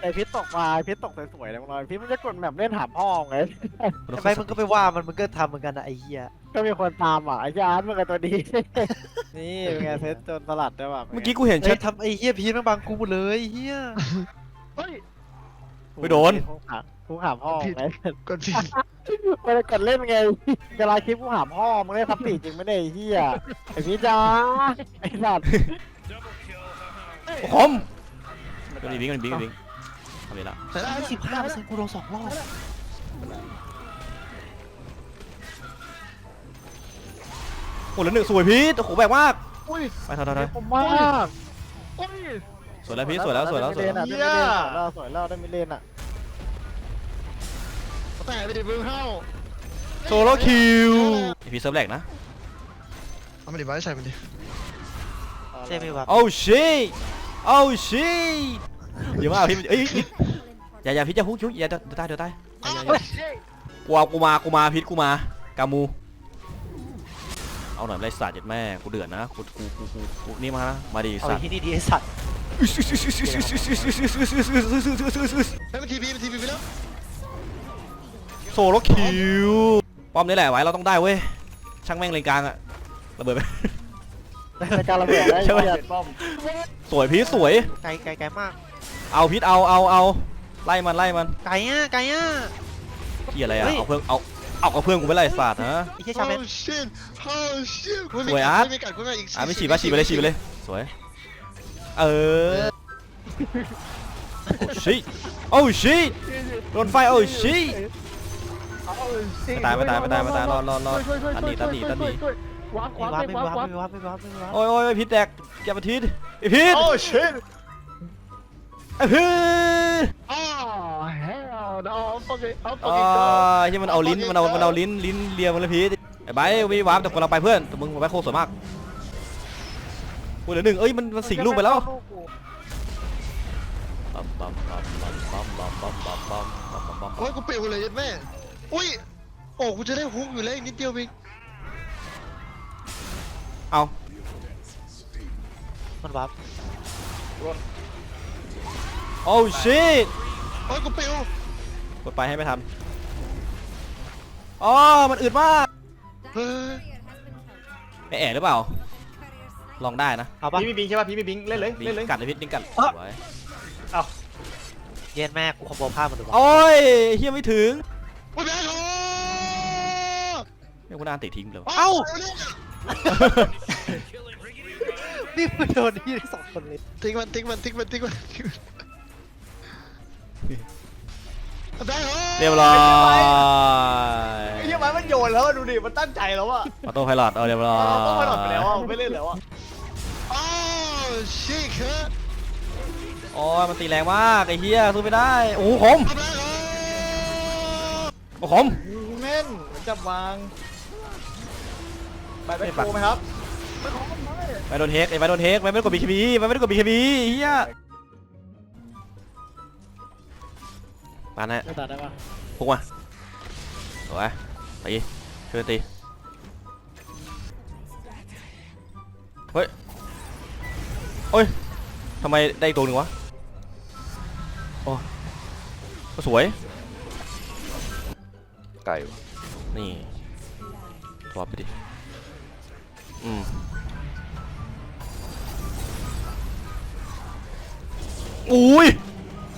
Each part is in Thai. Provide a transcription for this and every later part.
ไอพิษตกมาไอ้พิษตกสวยๆเลยมึงรอยพิษมันจะกดแบบเล่นถามพ่อไงทำไมมึงก็ไปว่ามันมึงก็ทำเหมือนกันนะไอ้เหี้ยก็มีคนตามอะไอ้ยานมึงกับตัวดี นี่เป็นไงเพชรโจนสลัดได้ป่ะเมื่อกี้กูเห็นเฮ้ชัยดทำไอ้เหี้ยพีนมันบังกูหมดเลยไอ้เหี้ยเฮ้ยไม่โดน กูหากูหาพ่อไงกดผิดเวลากดเล่นไงเวลาคลิปกูหาพ่อมึงได้ทับปีจริงไม่ได้ไอ้เหี้ยไอ้พี่จ้าไอ้สัตว์คมโดนอีบิงโดนอีบิงโดนอีบิง ทำไปละใส่ได้สิบห้าเปอร์เซ็นต์กูโดนสองรอบโอ้แล้วหนึ่งสวยพีทโอ้โหแบกมากอุ้ยไปถอยถอยถอยผมมากโอ้ยสวยแล้วพีทสวยแล้วสวยแล้วสวยแล้วได้มิเลนอะได้มิเลนอะสวยแล้วได้มิเลนอะแต่ไปดิมึงเข้าโซโล่คิวไอพีเซิร์ฟแหลกนะเอามาดิไว้ใส่มันดิใช่ไหมวะโอ้ชิโอ้ชิ เดี๋ยวมาพีทเอ้ยอย่าอย่าพีทจะฮุกฮุกอย่าเดี๋ยวตายเดี๋ยวตายอย่าอย่าอย่ากูเอากูมากูมาพีทกูมากามู เอาหน่อยไรสัตว์เจ็ดแม่กูเดือดนะกูกูกูกูกูนี่มานะมาดิเอาสัตว์ที่นี่ดีไอ้สัตว์ให้มันทีพีมันทีพีไปแล้วโซโลคิวป้อมนี่แหละไว้เราต้องได้เว้ยช่างแม่งเลนกลางอะระเบิดไปในการระเบิดได้ใช่ไหมเหี้ยป้อมสวยพีทสวยไกลไกลไกลมาก เอาพีทเอาเอาเอาไล่มันไล่มันไกลอะไกลอะเหียอะไรอะเฮ้ย เอาเพื่อนเอาเอากับเพื่อนกูไปไล่ศาสตร์นะ ไอ้เหี้ยชาแมนโอ้ชิตโอ้ชิตสวยอาร์ตไม่มีกัดกูไม่อีกอะไม่ฉีดปะฉีดไปเลยฉีดไปเลยสวยเออโอ้ชิโอ้ชิโดนไฟโอ้ชิไม่ตายไม่ตายไม่ตายไม่ตายรอดรอดรอดตันหนีตันหนีตันหนีวางขไม่วางว้าไปไม่วางว้าขวางไม่ว้าไม่ว้าไม่ว้าโอ้ยโอ้ยพีทแตกแกมาทีไอพีทโอ้ชิตไอพีทอ้า วเฮล no fucking I'm อ๋อ fucking done ที่มันเอาลิ้นมันเอามันเอาลิ้นลิ้นเลียมันเลยพีทไอ้ไบร์ทมีวาร์ปแต่คนเราไปเพื่อนแต่มึงไปโคตรสวยมากกูเหลือหนึ่งเอ้ยมันมันสิงลูกไปแล้วปั๊มปั๊มปั๊มปั๊มปั๊มปั๊มปั๊มปั๊มปั๊มปั๊มปั๊มโอ้ยกูเปรี้ยวเลยยัดแม่อุ้ยโอ้กูจะได้ฮุกอยู่แล้วอีกนิดเดียวเองเอามันว้า โอ้ชิตโอ้ยกูเปรี้ยวกดไปให้ไม่ทันอ๋อมันอืดมากเฮ้ยไม่แอะหรือเปล่า ลองได้นะเอาปะพี่มีบิงใช่ป่ะพี่มีบิงเล่นเลยลิเล่นเลย งกัดเลยพิษลิงกัดไว้เย็นแม่กูคอมโบพลาดมันดูวะโอ้ยเฮียไม่ถึงโอ้ยแม่โอ้เนี่ยกูน่าติทิ้งเลยเอ้านี่มันโดนที่สองคนเลยทิ้งมันทิ้งมันทิ้งมันทิ้งมันทิ้งมัน ได้เหรอเรียบร้อยไอ้เหี้ยมันมันโยนแล้วอะดูดิ มันตั้งใจแล้วอะออโต้ไพลอตเอาเรียบร้อยต้องไปหลอดไปแล้วอะไม่เล่นแล้วอะโอ้ชิคเฮ้ยโอ้ยมันตีแรงมากไอ้เฮียสู้ไม่ได้โอ้โหขมทำไรเหรอโอ้ขม แม่นมันจับวาง ไปไปโคไหมครับไปโดนเฮกไอ้ไปโดนเฮกไปไม่ได้กดบีคีบีไปไม่ได้กดบีคีบีเฮีย ปานนะไม่ตัดได้ปะพุ่งมาสวยไปอีช่วยตีเฮ้ยโอ้ยทำไมได้อีกตัวหนึ่งวะโอ้ก็สวยไก่นี่ทวบไปดิอืมอุ้ย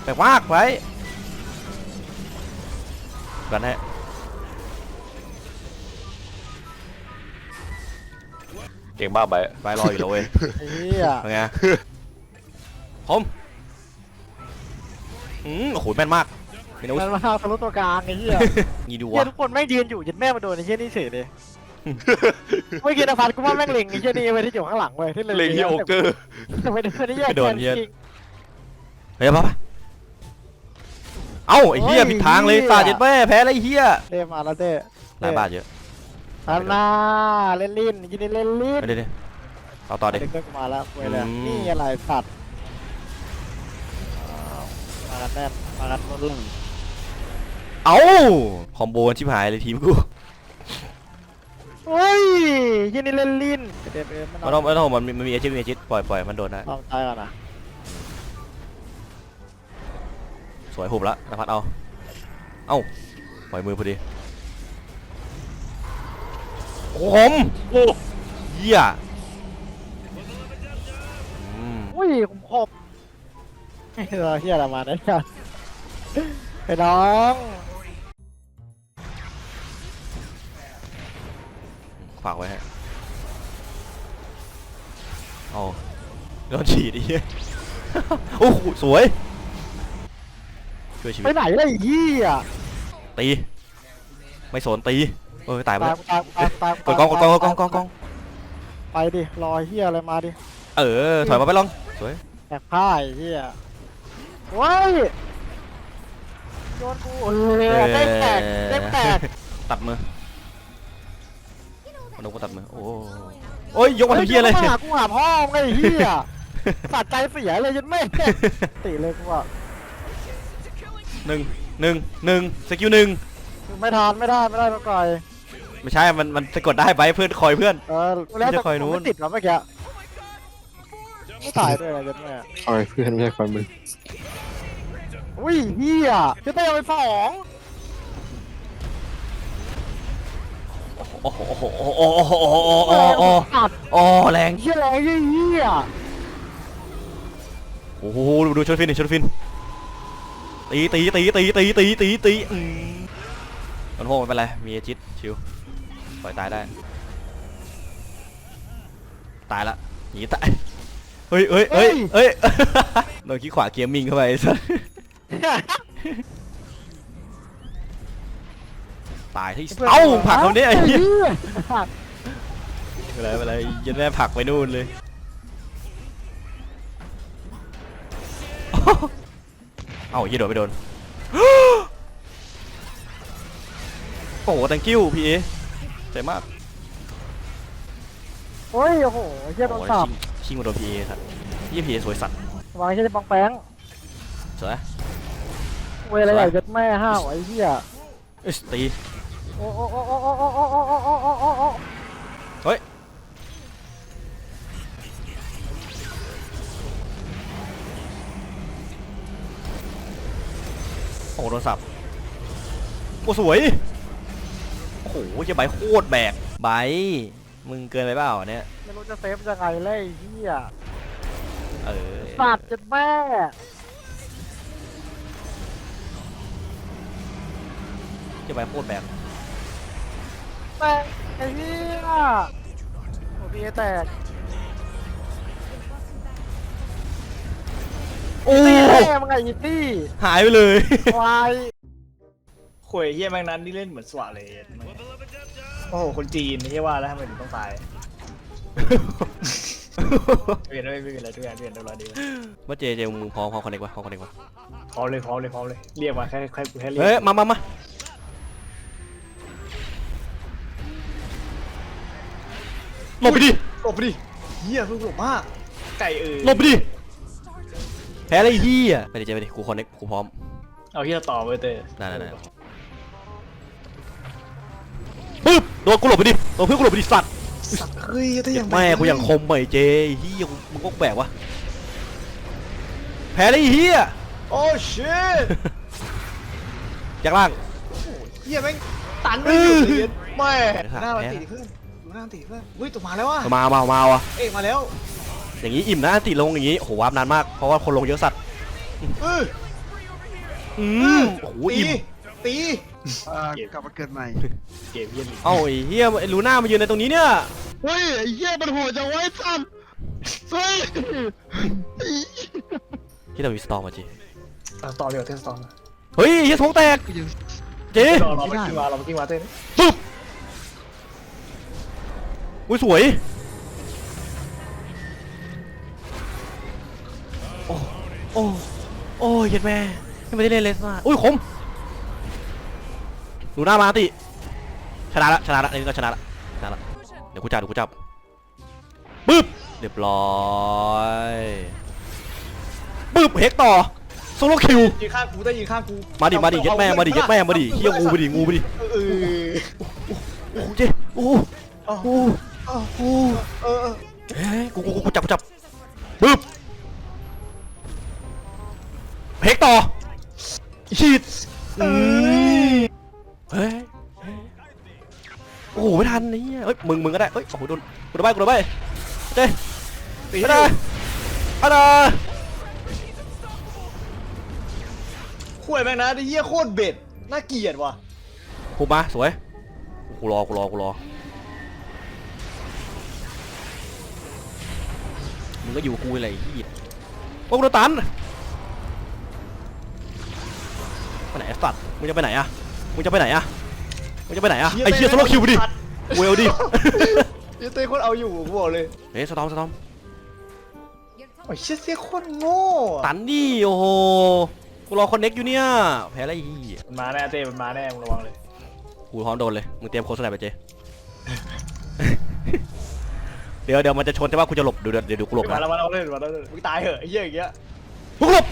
แปลกมากไป กันให้เก่งมากไปไปรออยู่แล้วเว้ยไอ้เหี้ยเป็นไงผมอืมโอ้โหแม่นมากเป็นอาวุธมันมาทะลุตัวกลางไอ้เหี้ยงี้ดูเหี้ยวะทุกคนแม่งยืนอยู่ยันแม่มาโดนไอ้เหี้ยนี่เฉยเลยเมื่อกี้นะพันกูว่าแม่งเล็งไอ้เหี้ยนี่ไว้ที่อยู่ข้างหลังเว้ยที่เล็งที่โอเกอร์ แต่ไม่ได้ไม่ได้แยกไปโดนแกเหี้ยจริงเฮ้ยปะปะ เอ้าไอ้เหี้ยผิดทางเลยตาเจ็ดแม่แพ้เลยไอ้เหี้ยเต้มาแล้วเต้หลายบาทเยอะอันน่าเล่นลิ้นยินดีเล่นลิ้นไปเดี๋ยวเอาต่อเด็ เด็กเลิกมาแล้วเว้ยเลยอืม นี่อะไรสัตว์อ้าวมากันแน่นมากันรุ่นเอ้าคอมโบกันชิบหายเลยทีมกูเฮ้ยยินดีเล่นลิ้นเด็ดเอ็มมันต้องมันต้องมันมีมันมีเอจิตมีเอจิตปล่อยปล่อยมันโดนได้ลองตายก่อนนะ สวยหุบละนภัสเอา เอ้าปล่อยมือพอดีโอ้โหมโอ้เหี้ยอืมอุ้ยผมขอบเฮ้ยเราเฮียอะไรมาเนี่ยไอ้น้องฝากไว้ให้เอาโดนฉีดอีกโอ้โหสวย ช่วยชีวิไปตไหนเลยไอ้เฮียตี ไม่สนตีเออตายไปตาแล้มวตามตามตามกดกองกดกองกดกองกดกองไปดิรอเฮียอะไรมาดิเออถอยมาไปลองสวยแตกพ่ายเฮียว้ายโดนกูเออได้แตกได้แตกตัดมือมันกมาตัดมือโอ้โอ้ยยกมาทำเหี้ยอะไรฮ้กูหากูหาพ่อมึงไอ้เฮียสัตว์ใจเสียเลยยันไม่ ติเลยกูว่า หนึ่งหนึ่งหนึ่งสกิลหนึ่งไม่ทันไม่ได้ไม่ได้มาก่อยไม่ใช่ มันมันสะกดได้ไปเพื่อนคอยเพื่อน เออแล้วไม่ใช่คอยนู้น ไม่ติดหรอเมื่อกี้ไม่ตายด้วยนะยันแม่คอยเพื่อนไม่ใช่คอยมึงอุ้ยเฮียจะเตะไปสองโอ้โหโอ้โหโอ้โหโอ้โหโอ้โหโอ้โหโอ้โหตัดโอ้แรงเฮียแรงเฮียโอ้โหดูดูชนฟินดิชนฟิน ตีตีตีตีตีตีตีตีมันโหไม่เป็นไร มีเอจิตชิวปล่อยตายได้ ตายละหนีตาย เฮ้ยเฮ้ยเฮ้ยเฮ้ยโดนขี้ขวาเกียร์มิงเข้าไปสัสตายที่เอ้าผักคนนี้ไอ้เหี้ยไม่เป็นไรไม่เป็นไรยันแม่ผักไปนู่นเลย เอ้าเหี้ยโดนไปโดน โอ้โห thank you พี่เอใจมากโอ้ยโอ้โหเฮียโดนโอ้ยสับชิงชิงมาโดนพีเอสัตว์พี่พีเอสวยสัตว์วางเฮียได้ปองแป้งสวยเวลาใหญ่ยัดแม่ห้าวไอ้เฮียเอ้ยตีโอ้โอ้โอ้โอ้โอ้โอ้โอ้โอ้โอ้โอ้โอ้โอ้โอ้เฮ้ย โอ้โหโดนสับโอ้สวย โอ้โหเจะใบโคตรแบกใบมึงเกินไปเปล่าเนี่ย ไม่รู้จะเซฟยังไงเลยไอ้เฮียเออสัตว์ยัดแม่เจะใบโคตรแบกแตกไอ้เฮียโอ้พีเอแตก โอ้ตีแม่มึงไงอีตี้หายไปเลย ควายข่วยเฮียแมงนั้นนี่เล่นเหมือนสวะเลยโอ้โหคนจีนไม่ใช่ว่าแล้วทำไมถึงต้องตายเปลี่ยนไม่เปลี่ยนอะไรทุกอย่างเปลี่ยนเรียบร้อยดีว่าเจเจมึงพร้อมพร้อมคอนเนกวะพร้อมคอนเนกวะพร้อมเลยพร้อมเลยพร้อมเลยเรียกมาแค่แค่แค่เรียกเฮ้ยมามามาหลบไปดิหลบไปดิเฮียเพิ่งหลบมากไก่เออหลบไปดิแพ้อะไรเฮียไปดิเจไปดิกูคอนเนกกูพร้อมเอาเฮียต่อไปเตอได้ได้ได้ปึ๊บโดนกูหลบไปดิโดนเพื่อนกูหลบไปดิสัตว์สัตว์เฮ้ยแต่ยังแม่กูยังคมไปเจเฮียกูมึงก็แบกวะแพ้อะไรเฮียโอ้ชิตจากล่างเฮียแม่งตันไม่หยุดเลยแม่แพ้หน้ามันตีเพื่อนดูหน้ามันตีเพื่อนเฮ้ยตัวมาแล้วว่ะมามามาว่ะเอกมาแล้ว อย่างงี้อิ่มนะติลงอย่างงี้โอ้โหวาร์ปนานมากเพราะว่าคนลงเยอะสัตว์เอออืมโอ้โหตีอิ่มตีกลับมาเกิดใหม่เกมเฮียเอ้าไอ้เฮียไอ้ลูน่ามายืนในตรงนี้เนี่ยเฮ้ยไอ้เหี้ยมันโหดจังไว้สัตว์เฮ้ยที่เรามีสตอร์มาจีต่อเดี๋ยวเทสต่อเฮ้ยเฮียท้องแตกเจ๊รอเราไปกิ้งมาเราไปกิ้งมาเต้นปุ๊บอุ้ยสวย โอ้โอ้ยเย็ดแม่ไม่ได้เล่นเลสมาอุ้ยคมดูหน้ามาติชนะละชนะละอันนี้ก็ชนะละชนะละเดี๋ยวกูจับเดี๋ยวกูจับปึ๊บเรียบร้อยปึ๊บเฮกต่อโซโลคิวยืนข้างกูได้ยืนข้างกูมาดิมาดิเย็ดแม่มาดิเย็ดแม่มาดิเฮียงูไปดิงูไปดิเออโอ้โหเจ๊โอ้โหโอ้โหโอ้โหเออเออเฮ้ยกูกูกูจับกูจับปึ๊บ เฮกต่อฉีดอืมเฮ้ยโอ้โหไม่ทันนี่เฮ้ยมึงมึงก็ได้เฮ้ยโอ้โหโดนกูโดนใบกูโดนใบเจ๊อะดาอะดาข่วยแม่งนะไอ้เหี้ยโคตรเบ็ดน่าเกลียดว่ะกูมาสวยกูรอกูรอกูรอมึงก็อยู่กับกูอะไรไอ้เหี้ยโอ้กูโดนตัน ไปไหนไอ้สัตว์มึงจะไปไหนอะมึงจะไปไหนอะมึงจะไปไหนอะไอ้เหี้ยสโลว์คิวดิเวลดิเหี้ยเต้โคตรเอาอยู่กูบอกเลยเฮ้ยสตอมสตอมโอ้ยเชี่ยเสียโคตรโง่อะตันดิโอ้โหกูรอคอนเน็กอยู่เนี่ยแพ้อะไรอีกมันมาแน่เต้มันมาแน่มึงระวังเลยกูพร้อมโดนเลยมึงเตรียมโค้ดสไนไปเจ เดี๋ยวเดี๋ยวมันจะชนแต่ว่ากูจะหลบเดี๋ยวเดี๋ยวเดี๋ยวกูหลบมานะแล้วมาแล้วมาแล้วมาแล้วมึงตายเหอะไอ้เหี้ยอย่างเงี้ย กูหลบ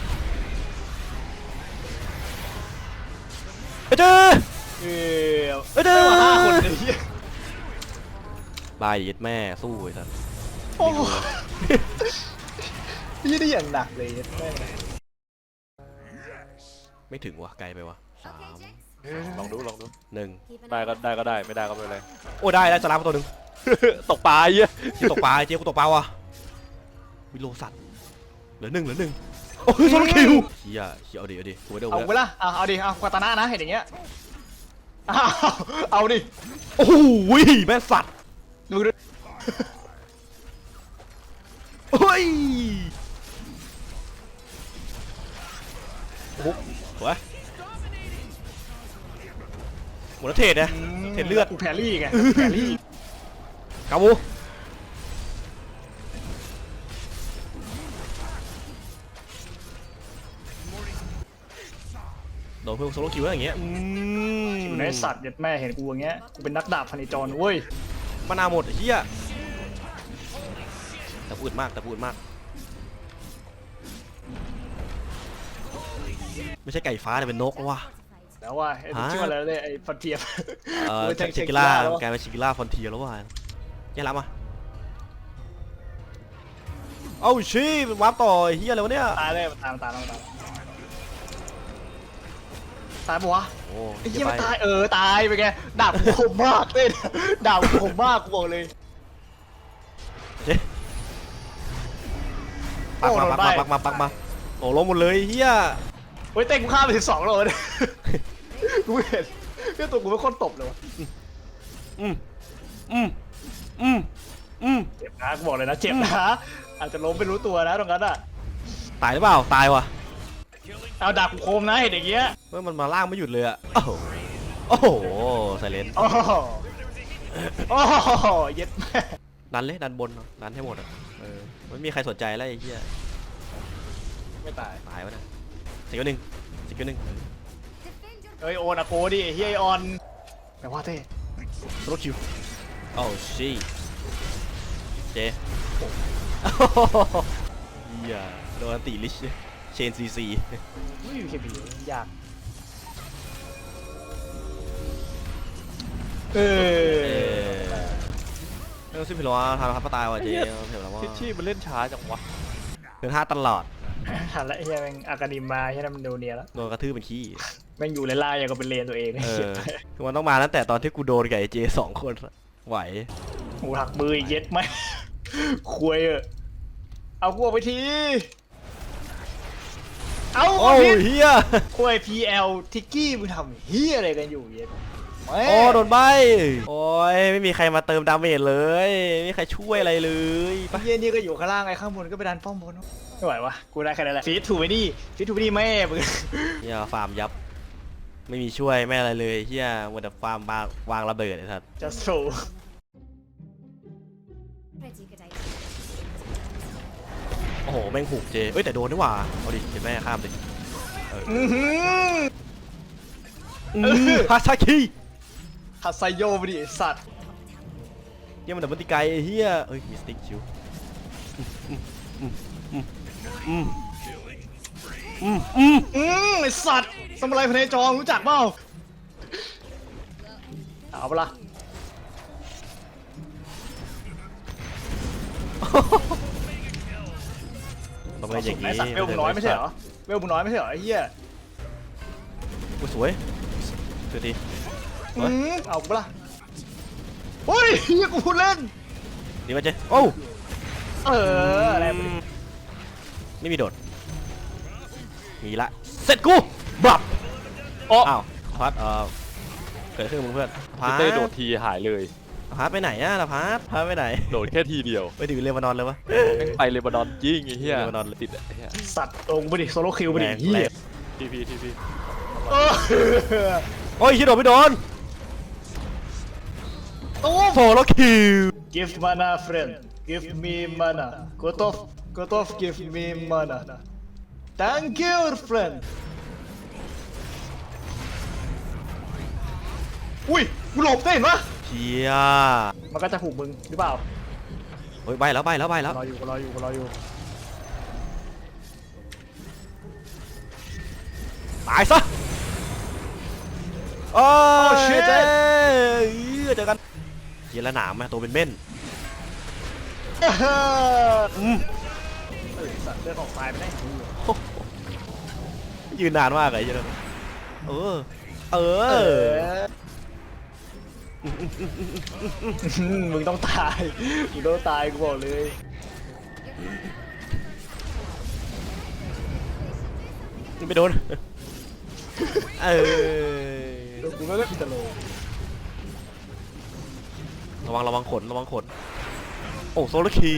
ไปเจอเออไปเจอไม่ว่าห้าคนเลยไอ้เหี้ยบายยึดแม่สู้ไอ้สัสโอ้โหยี่ได้อย่างหนักเลยแม่งไม่ถึงว่ะไกลไปว่ะสามลองดูลองดูหนึ่งได้ก็ได้ก็ได้ไม่ได้ก็ไม่เป็นไรโอ้ได้ได้สลามมาตัวหนึ่งตกปลาไอ้เหี้ยที่ตกปลาไอ้เจ๊กูตกปลาว่ะวิโลสัตว์เหลือหนึ่งเหลือหนึ่ง โอ้ยโซโลคิวเฮียเฮียเอาดิเอาดิกูไม่ได้เอาเอาไปเลยละเอาเอาดิเอาควาตาน่านะเห็นอย่างเงี้ยเอาเอาดิโอ้โหแม่งสัตว์ดูดิเฮ้ยโอ้โหสวยหมดแล้วเทรดนะเห็นเลือดกูแพรรี่ไงแพรรี่กาบู เพิ่มโซโลคิวแล้วอย่างเงี้ยอืมอยู่ในสัตว์เด็ดแม่เห็นกูอย่างเงี้ยกูเป็นนักดาบพันจรเว้ยมานาวหมดไอ้เฮียแต่พูดมากแต่พูดมาก ไม่ใช่ไก่ฟ้าแต่เป็นนกแล้วว่ะแล้วว่าไอ้ฮะชื่ออะไรเลยไอ้ฟันเทียมเออโอ้ยชิเช็คกิล่าแล้ววะกลายเป็นชิกิล่าฟอนเทียแล้วว่ะยังรับมาเอ้าชีมันวาร์ปต่อไอ้เฮียอะไรวะเนี่ยตายเลยตายมันตายมันตาย ตายปะวะโอ้ไอ้เฮีเหี้ยยไปมันตายเออตายไปแกดาบกูคมมากเต้นดาบกูคมมากกูบอกเลยเจ๊ปักมาปักมาปักมาปักมาโอ้ล้มหมดเลยเฮียเฮ้ยเต้นกูฆ่าไปถึงสองโลเลยกูเห็นเฮ้ยตัวกูเป็นคนตบเลยวะอืมอืมอืมอืมเจ็บนะกูบอกเลยนะเจ็บนะอาจจะล้มไม่รู้ตัวนะตรงนั้นอะตายหรือเปล่าตายว่ะ เอาดาบกูคมนะเห็นอย่างเงี้ยเมื่อมันมาล่างไม่หยุดเลยอะโอ้โหโอ้โหไซเลนโอ้โหโอ้โหเย็ดแม่ดันเลยดันบนเนอะดันให้หมดอะเออไม่มีใครสนใจแล้วไอ้เหี้ยไม่ตาย ตายวะนะสิกหนึ่งสิกหนึ่งเฮ้ยโอนอะโกดิไอ้เฮียไอออนแปลว่าเต้โซโลคิวโอ้ชีเจเหี้ยโดนอันติลิชเช นซีซีไม่อยู่เคบียาก เอเอออไม่ต้องซิพิโลว่าทำครับตายว่ะเจเห็นแล้วว่าทิชชี่มันเล่นช้าจังวะเดินห้าตลอดทันละไอ้เฮียแม่งอากานิมมาเฮียนั่นมันดูเนียแล้วโดนกระทืบเป็นขี้ แม่งอยู่ในล่าอย่างก็เป็นเลนตัวเองเออคือมันต้องมาตั้งแต่ตอนที่กูโดนกับไอ้เจสองคนอะไหว หูหักมืออีกเย็ดไหมคุยเออเอากูออกไปที เอาโอ้ผิดเฮียคุย PL ทิกกี้มึงทำเฮียอะไรกันอยู่เย็ดแม่โอ้โดนใบโอ้ยไม่มีใครมาเติมดาเมจเลยไม่มีใครช่วยอะไรเลยไปเฮียนี่ก็อยู่ข้างล่างไงข้างบนก็ไปดันป้อมบนไม่ไหววะกูได้แค่นั้นแหละฟีดถูกไปนี่ฟีดถูกไปนี่แม่มึงเฮียฟาร์มยับไม่มีช่วยไม่อะไรเลยเฮียหมดแต่ฟาร์มวางวางระเบิดไอ้สัส just throw โอ้โห แม่งผูกเจ เอ้ย แต่โดนนี่หว่า เอาดิ เห็นแม่ข้ามดิอื้อหืออืมฮาซาคิฮัตไซโยไปดิไอ้สัตว์เฮียมันดับมันติไกลไอ้เฮียเอ้ย มีสติ๊กชิวอืมอืมอืมอืมอืมอืมไอสัตว์สมุไรพเนจรรู้จักเปล่าเอาเปะล่า ต้องเล่นอย่างไอนี้สัตว์เวลมึงน้อยไม่ใช่เหรอ เวลมึงน้อยไม่ใช่เหรอไอ้เหี้ยอุ้ยสวยสวยดีอืมเอากูปะล่ะเฮ้ยเฮียกูพูดเล่น ดีมาเจโอ้วเอออะไรมันไม่มีโดด มีละ เสร็จกูบับอ๋ออ้าวพัดเออเกิดขึ้นกับมึงเพื่อนพัเต้โดดทีหายเลย พัดไปไหนอะล่ะพัดพัดไปไหน โดดแค่ทีเดียวไปถึงเลบานอนเลยวะ แม่งไปเลบานอนยิงไอ้เหี้ยเลบานอน ติดอะไอ้เหี้ยสัตว์ลงไปดิโซโลคิวไปดิแรงเฮียแรงทีพีทีพีเออโอ้ยคิดโดดไม่โดนตู้โซโลคิว Give mana friend Give me mana Got off Got off give me mana Thank you friend อุ้ยกูหลบได้เห็นปะเชียมันก็จะผูกมึงหรือเปล่าโอ้ยใบแล้วใบแล้วใบแล้วรออยู่กูรออยู่กูรออยู่ตายซะโอ้โอ้ย shit เจ๊เจอกันเฮียละหนามอะตัวเป็นเม่นเอออืมเอ้ยสัตว์เลือดออกตายไปได้ยืนนานมากเลยยันเออ เอเอออ มึงต้องตาย มึงต้องตายกูบอกเลย นี่ไม่โดน เออเดี๋ยวกูไม่ได้ปิดตโลระวังระวังขนระวังขน โอ้โซลคี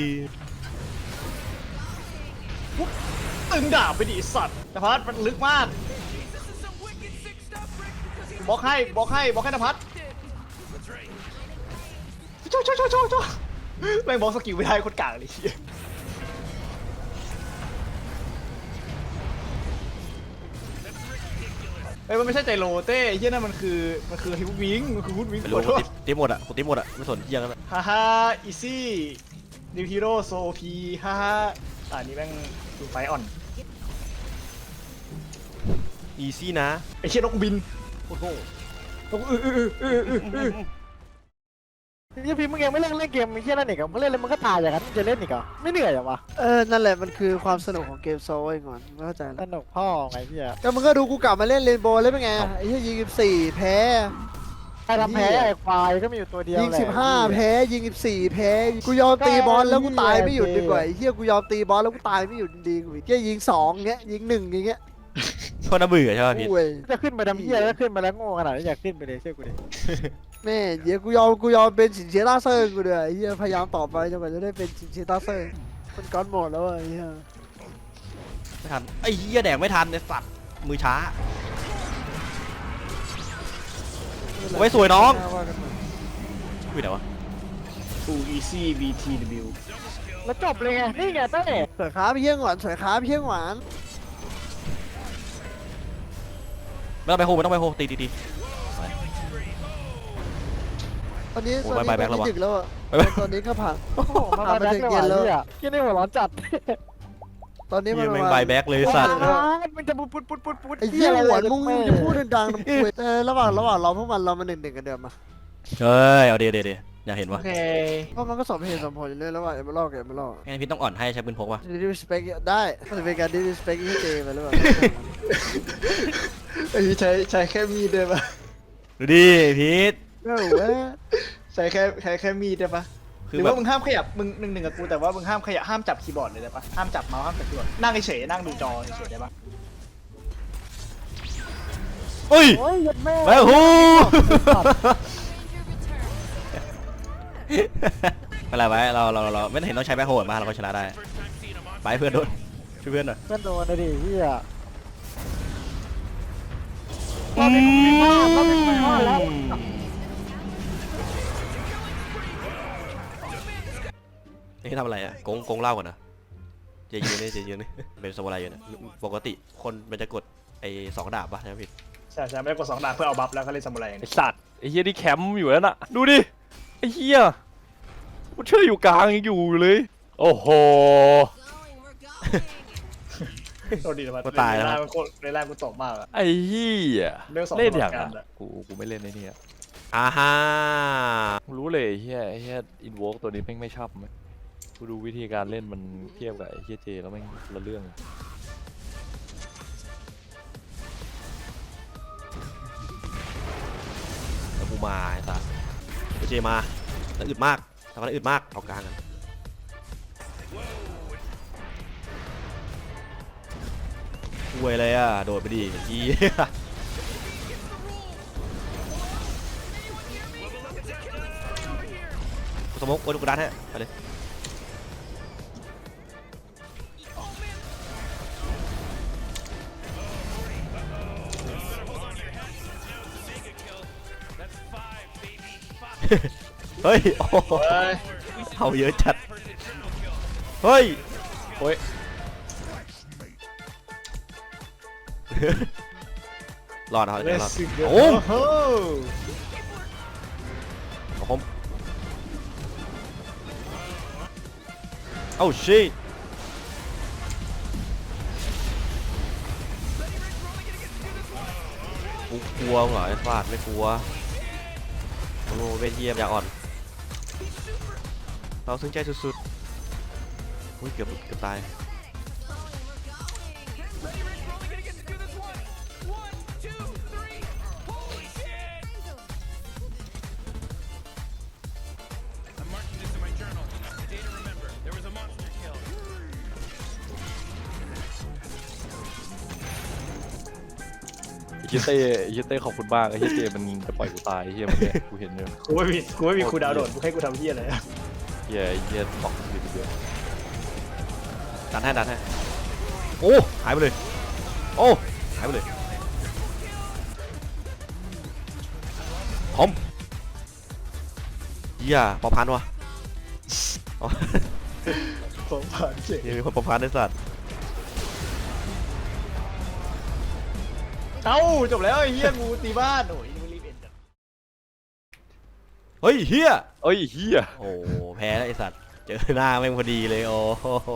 ตึงดาบไปดิไอ้สัตว์นภัสมันลึกมากบล็อกให้บล็อกให้บล็อกให้นภัส โชว์โชว์โชว์โชว์โชว์แม่งบล็อกสกิลไม่ได้โคนกลางเลยเหี้ยเฮ้ยมันไม่ใช่ใจโรเต้ไอ้เหี้ยนั่นมันคือมันคือฮิววิงมันคือฮุดวิงไม่ขรู้อโทกูษติดติดหมดอะกูติดหมดอะไม่สนเยี่ยงแล้วฮ่าฮ่าอีซี่นิวฮีโร่โซพีฮ่าฮ่าอ่านี่แม่งดูไฟอ่อนอีซี่นะไอ้เชี่ยนกบินโอ้โหนกอื้ออื้ออื้ออื้ออื้อ ยี่พี่มึงยังไม่เล่นเล่นเกมไอ้เหี้ยนั่นอีกเหรอมึงเล่นแล้วมึงก็ตายอย่างนั้นมึงจะเล่นอีกเหรอไม่เหนื่อยเหรอวะเออ นั่นแหละมันคือความสนุกของเกมโซลเองก่อนไม่เข้าใจสแล้วนุกพ่อไงพี่อะก็มึงก็ดูกูกลับมาเล่นเรนโบว์แล้วเป็นไงไอ้เหี้ยยิงสี่แพ้ ใครทำแพ้ไอ้ควายก็มีอยู่ตัวเดียวยิงแหละสิบห้าแพ้ยิงสิบสี่แพ้กูยอมตีบอลแล้วกูตายไม่หยุดดีกว่าไอ้เหี้ยกูยอมตีบอลแล้วกูตายไม่หยุดดีกว่าเหี้ยยิงสองเงี้ยยิงหนึ่งอย่างเงี้ยโคตรน่าเบื่อใช่ป่ะพี่ โอ้ยจะขึ้นไปทำเหี้ยแล้วขึ้นไปแล้วโง่ขนาดนี้อยากขึ้นไปเลยเชื่อกูดิแม่เดี๋ยวกูยอมกูยอมเป็นสินเชียต้าเซอร์กูเดี๋ยวไอ้เหี้ยพยายามต่อไปจนกว่าจะได้เป็นสินเชียต้าเซอร์มันก้อนหมดแล้วอะไอ้เหี้ยไม่ทันไอ้เหี้ยแดกไม่ทันไอ้สัตว์มือช้า ไว้สวยน้องว่ากันใหม่วิ่งไหนวะฟูอีซี่บีทีวแล้วจบเลยไงนี่ไงเต้สวยขาพี่เฮี้ยงหวานสวยขาพี่เฮี้ยงหวาน ไม่ต้องไปโฮไม่ต้องไปโฮตีตีตี ตอนนี้โอ้ตอนบายนี้บายแบ็คแล้วตอนวะนี้ดึกแล้วอะบายบายตอนนี้ก็ผ่าน โอ้โหมาอะแบ็คมันถึเลยงเย็นแล้วว่ะเหี้ยที่นี่หัวร้อนจัดตอนนี้มันเหี้ยปแม่งระมาณ บายแบ็กเลยไอ้สัตว์ร้อนมันจะปุ๊ดปุ๊ดปุ๊ดปุ๊ดปุ๊ดไอ้เหี้ยอะไรหวานเลยมึงแม่จะพูดดังๆนะคุยเออระหว่างระหว่างเราพวกมันเรามาหนึ่งหนึ่งกันเดิมมาเฮ้ยเอาเดี๋ยวเดี๋ยวเดี๋ยว อยากเห็นโอวะเคเพราะมันก็สมเหตุสมผลอยู่เลยระหว่างเอเมอรัลกับเอเมอรัลงั้นพี่ต้องอ่อนให้ใช้ปืนพกวะ disrespect ได้มันจะเป็นการ disrespect ที่เจไปหรือเปล่าไอ้ยใช้ใช้แค่มีดได้ปะดูดิพีทก็เว้ยใช้แค่ใช้แค่มีดได้ปะคืหอรือแบบ ว่ามึงห้ามขยับมึงหนึ่งหนึ่งกับกูแต่ว่ามึงห้ามขยับห้ามจับคีย์บอร์ดเลยได้ปะห้ามจับเมาส์ห้ามจับคีย์บอร์ดนั่งเฉยๆนั่งดูจอเฉยๆได้ปะเฮ้ยโอ้ยยัดแม่ไปฮู้ไม่ เป็นไรไว้เราเราเราไม่เห็นต้องใช้แบ็คโฮดมาเราก็ชนะได้ ไปเพื่อนโดนช่วยเพื่อนหน่อยเพื่อนโดนเลยดิเหี้ยอืมนี่ทำอะไรอะโกงโกงเหล่าก่อนนะเจยืนนี่เจยืนนี่เป็นสมุไรอยู่นะปกติคนมันจะกดไอ้สองดาบปะใช่ไหมพี่ใช่ใช่ไม่ได้กดสองดาบเพื่อเอาบัฟแล้วก็เล่นซามูไรอย่างไอเดียวสัตว์ไอเหี้ยที่แคมป์อยู่นั่นน่ะ ดูดิ ไอเหี้ยกูเชื่ออยู่กลางยังอยู่เลย โอ้โห โดนดีนะก็ตายแล้ว ในร่างมันโคตรในร่างกูตกมากอะ ไอ้เหี้ยเรื่องสองเล่นอย่างตลอดนั้กานรอะ กูกูไม่เล่นไอ้เนี่ยอ่าฮะรู้เลยไอ้เหี้ยไอ้เหี้ยอินโวกตัวนี้แม่งไม่ชอบไหมกูดูวิธีการเล่นมันเทียบกับไอ้เหี้ยเจแล้วแม่งคนละเรื่องมาไอ้สัสโอเจมาแล้วอึดมากทำอะไรอึดมากเอากลางกันอวยเลยอะ โดดไปดิเฮียสมมติโอ้ยกูดันฮะไปเลย เฮ้ยโอ้โหเฮ้ยเอาเยอะจัด เฮ้ย โอ้ยรอดเหรอเดี๋ยวรอด let's go โอ้โหเอาผมเอ้าชิกูกลัวเหรอไอ้ฟาดไม่กลัว โอ้เวทีอย่าอ่อน เราซึ้งใจสุดๆอุ้ยเกือบเกือบตาย เฮียเต้ไอ้เฮียเต้ขอบคุณมากไอ้เฮียเจมันจะปล่อยกูตายไอ้เฮียเมื่อกี้กูเห็นอยู่กูไม่มีกูไม่มีครูดาวโดดกูให้กูทำเหี้ยอะไรอะเฮียไอ้เฮียตอกสิบเดียวดันให้ดันให้โอ้หายไปเลย โอ้หายไปเลยผมเหี้ยปอพันวะอ๋อผมผ่านเจ๋งเหี้ยมีคนปอพันไอ้สัตว์ เอ้าจบแล้วไอ้เหี้ยงูตีบ้านโอ้ยมึงรีบเอ็นจัดเฮ้ยเฮียเอ้ยเฮียโอ้แพ้แล้วไอ้สัตว์ เจอหน้าแม่งพอดีเลยโอ้โห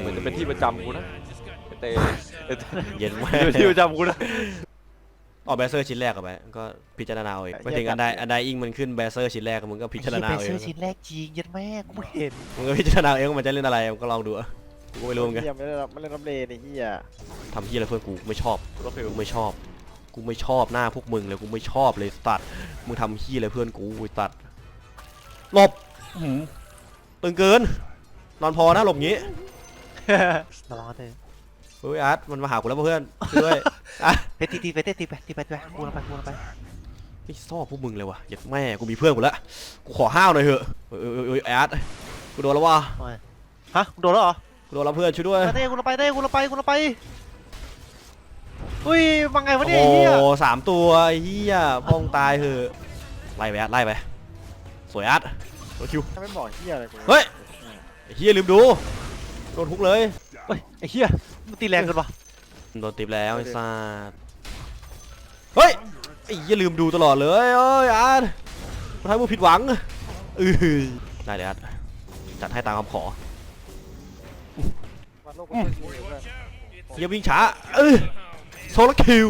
เหมือนจะเป็นที่ประจำกูนะไอ้เต้ไอ้เต้เย็นมากเป็นที่ประจำกูนะออกแบสเซอร์ชิ้นแรกกับไปก็พิจารณาเอาเองไปถึงอันใดอันใดอิงมันขึ้นแบสเซอร์ชิ้นแรกมึงก็พิจารณาเอาเองชิ้นแรกจริงยันแม่กูไม่เห็นมึงก็พิจารณาเอาเองว่ามันจะเล่นอะไรมึงก็ลองดูอะ กูก็ไม่รู้เหมือนกันเหี้ยไม่ได้รับไม่ได้รับเลนไอ้เหี้ยทำเฮียอะไรเพื่อนกูไม่ชอบก็คือกูไม่ชอบ กูไม่ชอบหน้าพวกมึงเลยกูไม่ชอบเลยตัดมึงทำเฮียอะไรเพื่อนกูกูตัดหลบอื้อหือตึงเกิน นอนพอนะหลบงี้ระวังเถอะเฮ้ยอาร์ตมันมาหากูแล้วเพื่อนช่วยด้วยอะไปตีตีไปตีตีไปตีไปตีไปกูลงไปกูลงไปไม่ชอบพวกมึงเลยว่ะเหยียดแม่กูมีเพื่อนกูแล้วกูขอห้าวหน่อยเถอะเอ้ยเอ้ยเอ้ยอาร์ตกูโดนแล้วว่ะฮะโดนแล้วเหรอกู โดนแล้วเพื่อนช่วยด้วย ไปเต้กูลงไปเต้กูลงไปกูลงไป อุ้ยมังไงวะโอ้เนี่ยโหไอ้เหี้ยสามตัวไอ้เฮียพ้องตายเถอะไล่ไปอาร์ตไล่ไป สวยอาร์ตโดนคิว ถ้าไม่บอกเหี้ยอะไรกูเฮ้ย ไอ้เฮียลืมดู โดนทุกเลยเฮ้ยไอ้เหี้ยมันตีแรงเกินวะโดนติบแล้วไอ้สัสเฮ้ยไอ้เหี้ยลืมดูตลอดเลยเอ้ยอาร์ตทำให้มึงผิดหวังเออได้เลยอาร์ตจัดให้ตามคำขอ วันโลกมันช่วยกูอยู่เพื่อนเหี้ยวิ่งช้าเออโซลคิว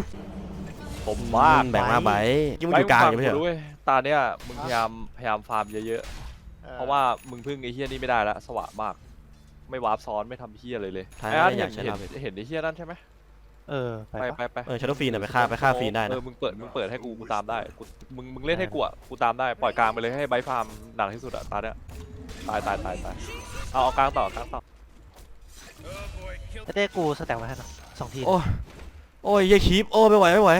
ผมมากแบ่งมาไปยิ่งมันอยู่กลางอยู่ไม่ใช่เหรอรู้เว้ยตาเนี้ยมึงพยายามพยายามฟาร์มเยอะๆ เพราะว่ามึงพึ่งไอ้เฮียนี่ไม่ได้ละสว่างมาก ไม่วาร์ปซ้อนไม่ทำเฮียเลยเลยท้ายไอ้อาร์ตไม่อยากใช้เห็นลาเวทเห็นไอ้เฮียนั่นใช่ไหมเออไปไปปะไปไปเออชาร์ลฟีนอะไปฆ่าไปฆ่าฟีนได้เอนะอมึงเปิดมึงเปิดให้กูกูตามได้กูมึงมึงเล่นให้กูอะกูตามได้ปล่อยกลางไปเลยให้ไบร์ทฟาร์มหนักที่สุดอะตาเนี้ยตายตายตายตายเอาเอากลางต่อกลางต่อไอ้ เต้กูสแต็กไว้ให้นะสองทีโอ้ยโอ้ยเหี้ยคีบโอ้ไม่ไหวไม่ไหว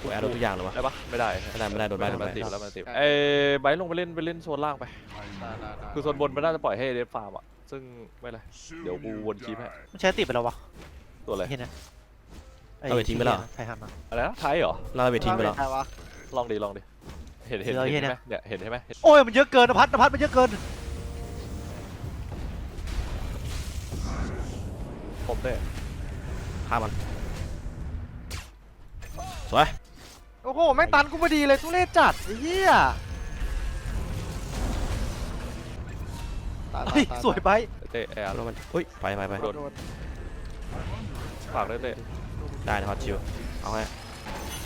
กูแอดโดนทุกอย่างเลยวะ ได้ปะไม่ได้ไม่ได้ไม่ได้โดนใบโดนใบ มันติดแล้วมันติดเอ้ยไบร์ทลงไปเล่นไปเล่นโซนล่างไป คือโซนบนมันน่าจะปล่อยให้เดฟฟาร์มอะ ซึ่งไม่เป็นไร เดี๋ยวกูวนคีบให้มันใช้ติดไปแล้ววะตัวอะไรเห็นนะเอาไปทิ้งไปแล้วเหรอไทยฮันนะอะไรนะไทยเหรอ ลาเวททิ้งไปแล้ว ลองดิลองดิ เห็นเห็นเดี๋ยวเห็นไหมเนี่ยเห็นใช่ไหมเห็นโอ้ยมันเยอะเกินนภัสนภัสมันเยอะเกิน ผมด้วยฆ่ามัน สวย โอ้โห แม่งตันกูพอดีเลยทุเรศจัดไอ้เหี้ยเฮ้ยสวยไปเต้ไอ้อาร์แล้วมันเฮ้ย ไปไปไปโดนฝากด้วยเต้ได้นะครับชิว เอาให้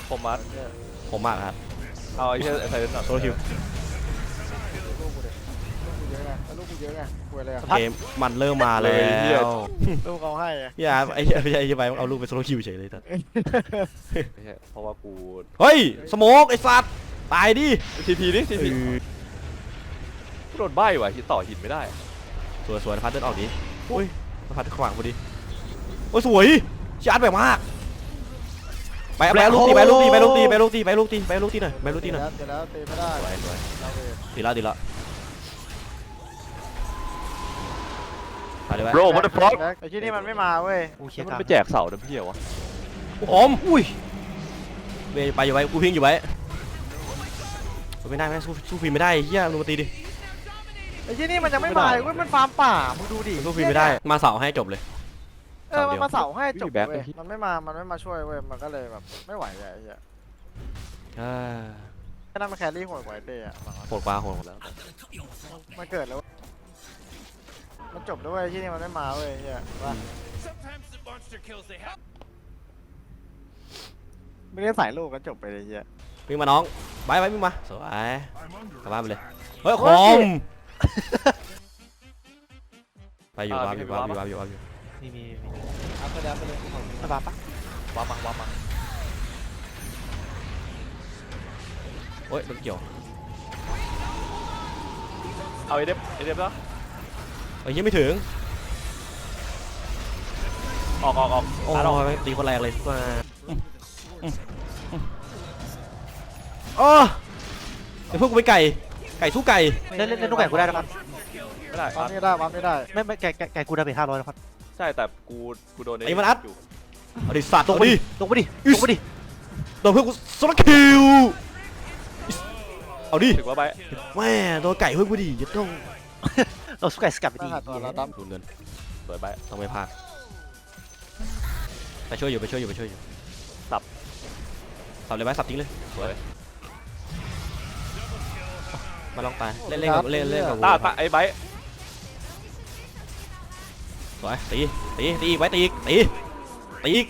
ผมมัดผมมากครับ เอาไอ้เหี้ยไอ้ไทยเดนหน่อยโซโลคิว ลูกกูเด็กลูกกูเยอะนะเลูกกูเยอะไงป่วยเลยอะเกมมันเริ่มมาแล้วลูกเอาให้อะอย่าไอ้เหี้ยไม่ใช่ไอ้เหี้ยไปเอาลูกไปโซโลคิวเฉยเลยแต่ไม่ใช่เพราะว่ากูเฮ้ยสโมกไอ้สัตว์ตายดิทีพีนี่ทีพีโดนใบ้ว่ะฮิตต่อหินไม่ได้ สวยสวยพัดเดินออกดิอุ้ยพัดขวางพอดีโอ้ยสวยชาร์จแบบมากไปไปลูกตีไปลูกตีไปลูกตีไปลูกตีไปลูกตีไปลูกตีหน่อยไปลูกตีหน่อยเดี๋ยวแล้วตีไม่ได้สวยสวย เราเลยตีแล้วตีแล้ว ไปเลยไปโบรวัตถุฟล็อกไอ้ที่นี่มันไม่มาเว้ยกูเคลียร์มักลานงไปแจกเสาเดิมพี่เหรอวะผมอุ้ยเบย์ไปอยู่ไว้กูพิงอยู่ไว้ไม่ได้ไม่ได้สู้สู้ฟิล์มไม่ได้เฮียลงมาตีดิไอ้ที่นี่มันยังไม่มาเลยเว้ยมันฟาร์มป่ามึงดูดิสู้ฟิล์มไม่ได้มาเสาให้จบเลย เออมันมาเสาให้จบแบ็คเว้ยมันไม่มามันไม่มาช่วยเว้ยมันก็เลยแบบไม่ไหวเลยไอ้เหี้ยอ่าแค่นั้นมันแครี่โหดกว่าไอ้เต้อะหลังๆโหดกว่าโหดกว่าแล้วมันเกิดแล้วเว้ย มันจบด้วยที่นี่มันไม่มาเว้ยไอ้เหี้ยว่าไม่ได้ใส่ลูกก็จบไปเลยไอ้เหี้ยวิ่งมาน้องไปไปวิ่งมาสวยกลับบ้านไปเลยเฮ้ยคโอ้อยมไปอยู่อ่าบ้านอยู่มีบ้านมีอยู่วะบ้านอยู่บ้านอยู่มีมีมีเอาไปแล้วไปเลยระบาดปะวางมาวางมาโอ้ยโดนเกี่ยวเอาไอเดฟไอเดฟแล้ว เอ้ยยังไม่ถึงออกออกออกโอ้อะออกยตีคนแรงเลยมาอืมอืมอืมโอ้ไอพวกกูไปไก่ ไก่สู้ไก่ เล่นเล่นเล่นลูกไก่กูได้นะครับไม่ได้ปั๊มไม่ได้ปั๊มไม่ได้ ไม่ไม่ไก่ไก่ไก่กูได้ไปห้าร้อยนะครับใช่แต่กูกูโดนไอ้มันอัดอยู่เอาดิสัตว์ลงไปเอาดิดิ ลงไปดิอิ๊ลสงไปดิโดนเพื่อนกูสลักคิวอิ๊สเอาดิ ถึงว่าไปแม่โดนไก่เพื่อนกูดิจะต้อง เราสุกไก่สกัดไปต้อดีงหาตัวเราดั้มดูเงินสวยไปต้องไม่พลาดไปช่วยอยู่ไปช่วยอยู่ไปช่วยอยู่สับสับเลยไหมสับทิ้งเลยสวยมาลองตายเล่นเล่นกับเล่นเล่นกับตาวัวตาไอ้ไบร์ทสวยตีตีตีอีกไว้ตีอีกตีตีอีก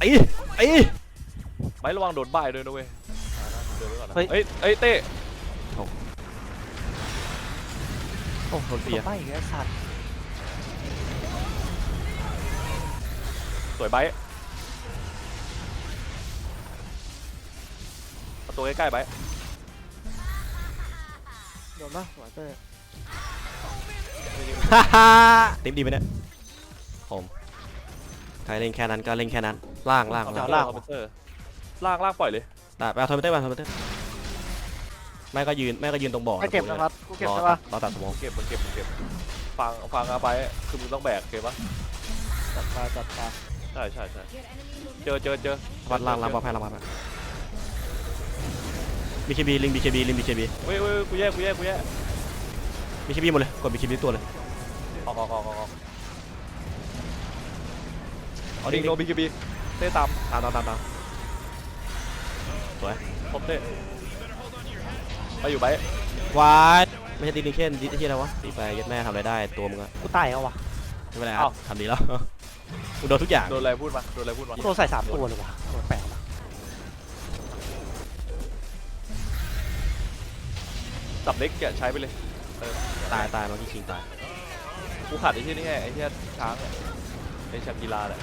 ตีตีไบร์ทระวังโดนใบ้ด้วยนะเว้ยเดินไว้ก่อนนะเฮ้ย เอ้ยเต้ โอ้โดนเปียไปไอ้สัตว์สวยไบร์ทเอาตัวใกล้ๆไบร์ทโดนปะหัวเต้ฮ่าฮ่าติมดีไหมเนี่ยผมใครเล่นแค่นั้นก็เล่นแค่นั้น ล่างล่างเอาล่างล่างเอาเตอร์ล่างล่างปล่อยเลยได้ไปเอาทอมเตอร์ไปเอาทอมเตอร์ ไม่ก็ยืนไม่ก็ยืนตรงบ่อไม่เก็บนะครับกูเก็บรอใช่ตัปะดรอตัดสมองเก็บมันเก็บมันเก็บฟังฟังเอาไปคือมึงต้องแบกเก็บปะจัดมาจัดมาใช่ใช่ใช่เจอเจอเจอวัดล่างล่างปลอดภัยล่างปลอดภัยบีเคบีลิงบีเคบีลิงบีเคบีเว้ยเว้ยกูแยกกูแยกกูแยกบีเคบีหมดเลยกดบีเคบีตัวเลยออกออกออกออกออกเอาดิดิงโนบีคีบีเต้ตามตามตามตามตามสวยครบเต้ ไปอยู่ไปวายไม่ใช่ตีลิงเคนดิที่อะไรวะตีไปยัดแม่ทำอะไรได้ตัวมึงอะกูตายเอาวะไม่เป็นไรอะทำดีแล้วกูโดนทุกอย่างโดนอะไรพูดมาโดนอะไรพูดมาตัวใส่สามตัวเลยวะโดนแปลกวะสับเล็กแกะใช้ไปเลยตายตายมาที่ชิงตายกูขาดไอ้ที่นี่ไงไอ้ที่ช้างอะไอ้แชมป์กีฬาแหละ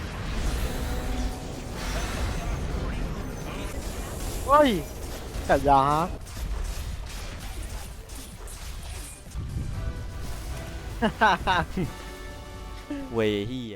เฮ้ยกัดยา เวฮีย